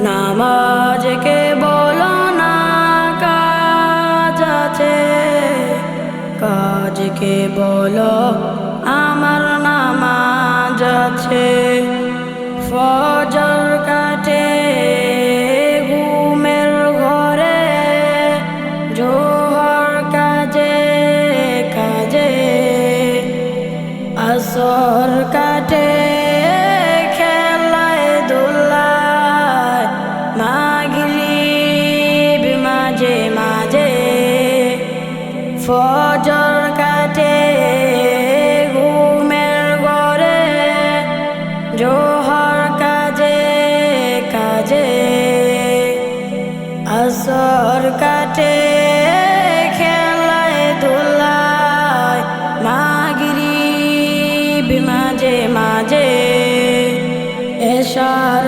নামাজকে বলো না কাজ আছে? কাজকে বলো? আমার নামাজ আছে। ফজর কাটে, ঘুমের ঘরে, জোহর কাজে কাজে, আসর কাটে। ফজর কাটে, ঘুমের ঘরে জোহর কাজে কাজে। আসর কাটে, খেলায় দোলায় মাগরিব মাঝে মাঝে। এসার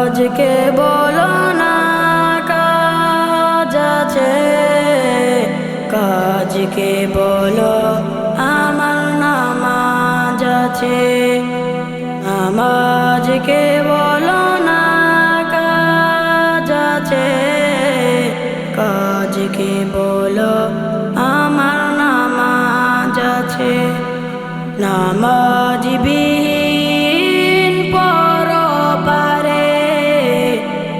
নামাজকে বলো না কাজ আছে? কাজকে বলো? আমার নামাজ আছে। নামাজকে বলো না কাজ আছে? কাজকে বলো? আমার নামাজ আছে। নামাজ বিহীন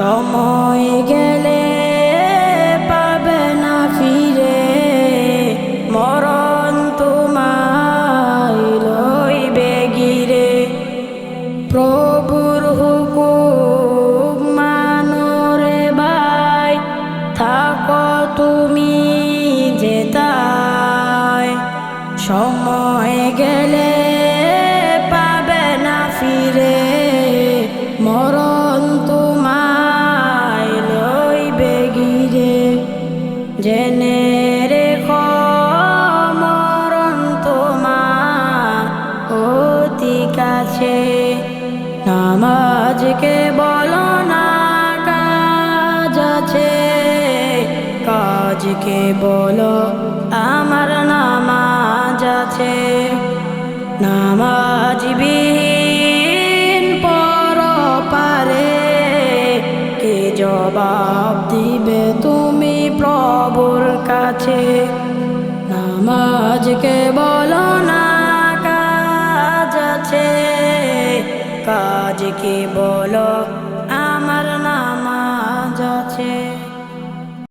সময় গেলে পাবে না ফিরে। মরণ তোমায় লইবে গিরে প্রভুর হুকুম মানরে ভাই, থাকো তুমি যেতায় সময় জেনে রেখো মরণ তোমার অতি কাছে। নামাজকে বলো না কাজ আছে। কাজকে বলো আমার কাছে নামাজকে বলো না কাজ আছে। কাজকে বলো